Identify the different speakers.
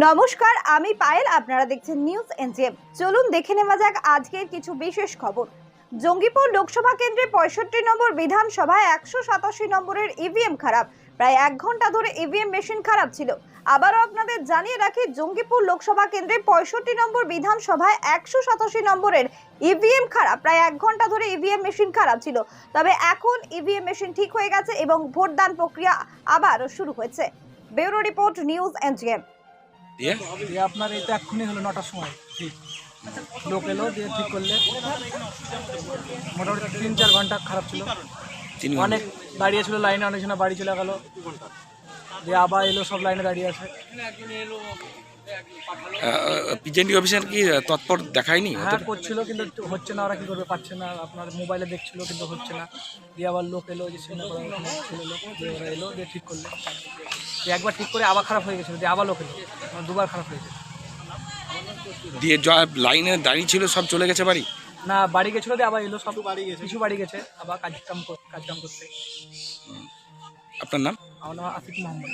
Speaker 1: নমস্কার, আমি পায়েল, আপনারা দেখছেন নিউজ এনজিএম চলুন দেখে নেওয়া যাক আজকের কিছু বিশেষ খবর। জঙ্গিপুর লোকসভা কেন্দ্রে পঁয়ষট্টি নম্বর বিধানসভায় একশো সাতাশি নম্বরের ইভিএম খারাপ। প্রায় এক ঘণ্টা ধরে ইভিএম মেশিন খারাপ ছিল। আবারও আপনাদের জানিয়ে রাখি, জঙ্গিপুর লোকসভা কেন্দ্রে পঁয়ষট্টি নম্বর বিধানসভায় একশো সাতাশি নম্বরের ইভিএম খারাপ। প্রায় এক ঘণ্টা ধরে ইভিএম মেশিন খারাপ ছিল। তবে এখন ইভিএম মেশিন ঠিক হয়ে গেছে এবং ভোটদান প্রক্রিয়া আবার শুরু হয়েছে। ব্যুরো রিপোর্ট নিউজ এনজিএম
Speaker 2: দিয়ে?
Speaker 3: দিয়ে আপনার তো এক্ষুনি হলো নটার সময়। ঠিক লোক এলো দিয়ে ঠিক করলে। মোটামুটি তিন চার ঘণ্টা খারাপ ছিল।
Speaker 2: তিন ঘণ্টা।
Speaker 3: অনেক দাঁড়িয়ে ছিল লাইনে অনেক জনা বাড়ি চলে গেল। দিয়ে আবার এলো সব লাইনে দাঁড়িয়ে আছে।
Speaker 2: পিজেন্টি অফিসার কি তৎপর দেখায়নি?
Speaker 3: হ্যাঁ করছিল কিন্তু হচ্ছে না ওরা কি করবে পাচ্ছে না। আপনার মোবাইলে দেখছিল কিন্তু হচ্ছে না। দিয়ে আবার লোক এলো যে সিনেমা দিয়ে ওরা এলো দিয়ে ঠিক করলে। একবার ঠিক করে আবার খারাপ হয়ে গেছিল যে আবার লোক আমার দুবার খারাপ হয়েছে।
Speaker 2: দিয়ে যা লাইনে দাঁড়িয়ে ছিল সব চলে গেছে বাড়ি?
Speaker 3: না বাড়ি গেছিল দিয়ে আবার এলো সব বাড়ি গেছে কিছু বাড়ি গেছে আবার কাজকাম কর- কাজ কাম করতে
Speaker 2: আপনার নাম?
Speaker 3: আমার নাম আসিফ মোহাম্মদ।